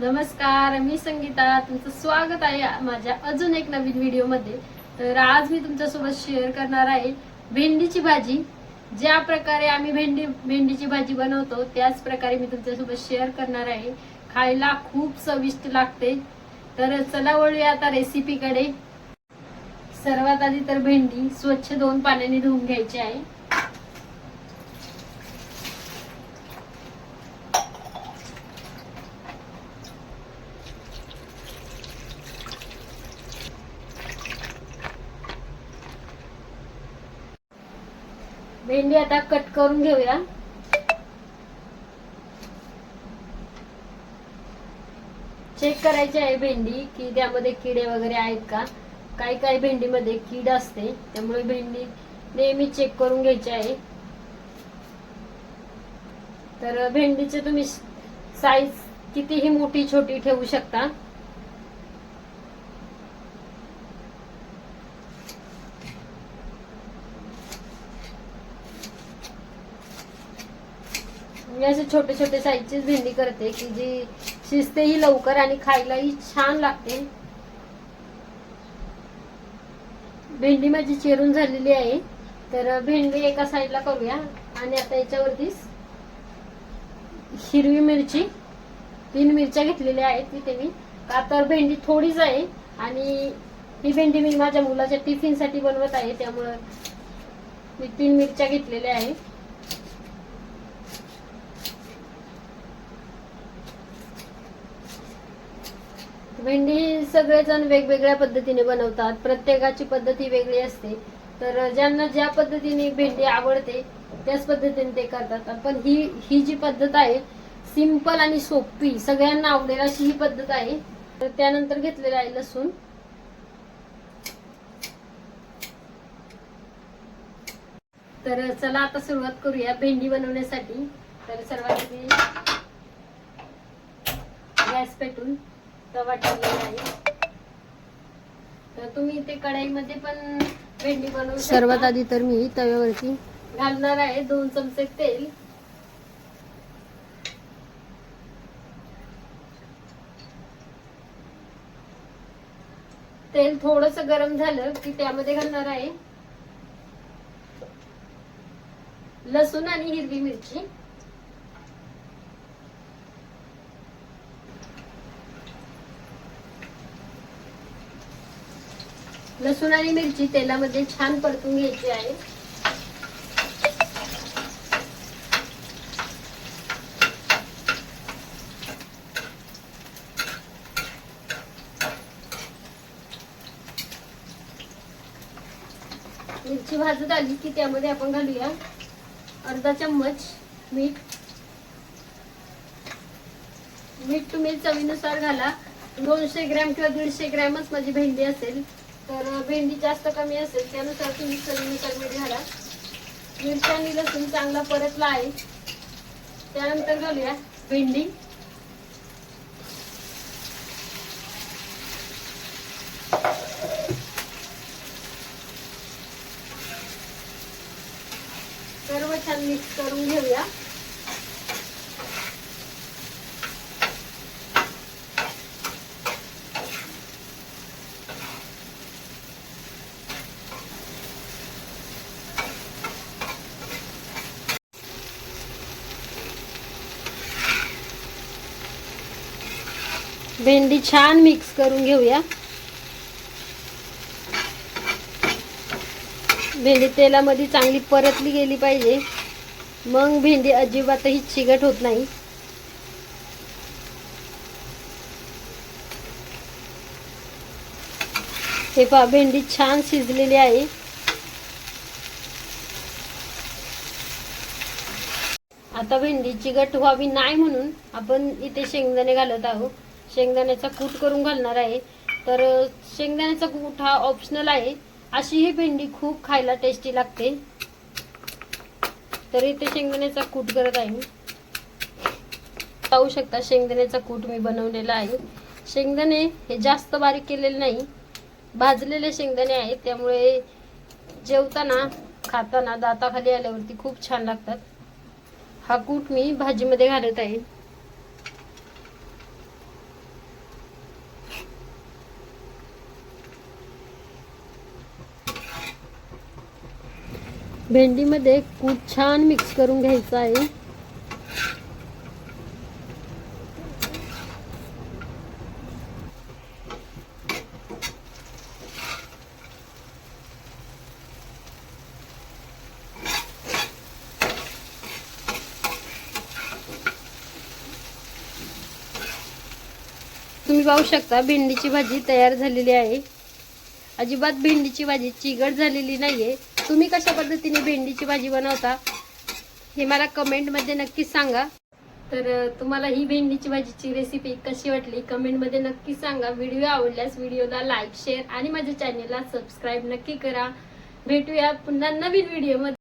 नमस्कार मी संगीता. तुमचं स्वागत आहे माझ्या अजून एक नवीन व्हिडिओमध्ये. तर आज मी तुमच्यासोबत शेअर करणार आहे भेंडीची भाजी. ज्या प्रकारे आम्ही भेंडी भेंडीची भाजी बनवतो त्याच प्रकारे मी तुमच्यासोबत शेअर करणार आहे. खायला खूप चविष्ट लागते. तर चला वळूया आता रेसिपीकडे सर्वात आधी तर भेंडी स्वच्छ दोन पाण्याने धुवून घ्यायची आहे. भेंडी आता कट करून घेऊया. चेक करायची आहे भेंडी की त्यामध्ये किडे वगैरे आहेत का? काही काही भेंडीमध्ये कीड असते त्यामुळे भेंडी नेहमी चेक करून घ्यायची आहे. तर भेंडीचे तुम्ही साईज कितीही मोठी छोटी ठेवू शकता. मी असे छोटे छोटे साईजचीच भेंडी करते की जी शिजतेही लवकर आणि खायलाही छान लागते. भेंडी माझी चिरून झालेली आहे. तर भेंडी एका साईडला करूया आणि आता याच्यावरती हिरवी मिरची तीन मिरच्या घेतलेल्या आहेत तिथे मी. का तर भेंडी थोडीच आहे आणि ही भेंडी मी माझ्या मुलाच्या टिफिनसाठी बनवत आहे. त्यामुळं मी तीन मिरच्या घेतलेल्या आहेत. भेंडी सगळेजण वेगवेगळ्या पद्धतीने बनवतात. प्रत्येकाची पद्धत ही वेगळी असते. तर ज्यांना ज्या पद्धतीने भेंडी आवडते त्याच पद्धतीने ते करतात. पण ही ही जी पद्धत आहे सिंपल आणि सोपी सगळ्यांना आवडेल अशी ही पद्धत आहे. तर त्यानंतर घेतलेलं आहे लसूण. तर चला आता सुरुवात करूया भेंडी बनवण्यासाठी. तर सर्वात गॅस पेटून तवा ठेवलेला आहे. तर तुम्ही ते कढाईमध्ये पण भेंडी बनवू सर्वात आधी तर मी तव्यावरती घालणार आहे दोन चमचे तेल. तेल थोडस गरम झालं की त्यामध्ये घालणार आहे लसूण आणि हिरवी मिरची. लसूण आणि मिरची तेलामध्ये छान परतून घ्यायची आहे. मिरची भाजत आली की त्यामध्ये आपण घालूया अर्धा चम्मच मीठ. मीठ तुम्ही चवीनुसार घाला. दोनशे ग्रॅम किंवा दीडशे ग्रॅमच माझी भेंडी असेल. तर भेंडी जास्त कमी असेल त्यानुसार तुम्ही चवीनुसार मीठ घाला. मिरची आणि लसूण चांगला परतला आहे. त्यानंतर घालूया भेंडी. सर्व छान मिक्स करून घेऊया. भेंडी छान मिक्स करून घेऊया. भेंडी तेलामध्ये चांगली परतली गेली पाहिजे. मग भेंडी अजिबातही चिकट होत नाही. हे पहा भेंडी छान शिजलेली आहे. आता भेंडी चिकट व्हावी नाही म्हणून आपण इथे शेंगदाणे घालत आहोत. शेंगदाण्याचा कूट करून घालणार आहे. तर शेंगदाण्याचा कूट हा ऑप्शनल आहे. अशी ही भेंडी खूप खायला टेस्टी लागते. तर इथे शेंगदाण्याचा कूट करत आहे मी. पाहू शकता शेंगदाण्याचा कूट मी बनवलेला आहे. शेंगदाणे हे जास्त बारीक केलेले नाही. भाजलेले शेंगदाणे आहेत. त्यामुळे जेवताना खाताना दाताखाली आल्यावरती खूप छान लागतात. हा कूट मी भाजीमध्ये घालत आहे. भेंडीमध्ये कूट छान मिक्स करून घ्यायचं आहे. तुम्ही पाहू शकता भेंडीची भाजी तयार झालेली आहे. अजिबात भेंडीची भाजी चिगट झालेली नाहीये. तुम्ही कशा पद्धतीने भेंडीची भाजी बनवता हे मला कमेंटमध्ये नक्कीच सांगा. तर तुम्हाला ही भेंडीची भाजीची रेसिपी कशी वाटली? कमेंटमध्ये नक्की सांगा. व्हिडिओ आवडल्यास व्हिडिओला लाईक शेअर आणि माझ्या चॅनेलला सबस्क्राईब नक्की करा. भेटूया पुन्हा नवीन व्हिडिओमध्ये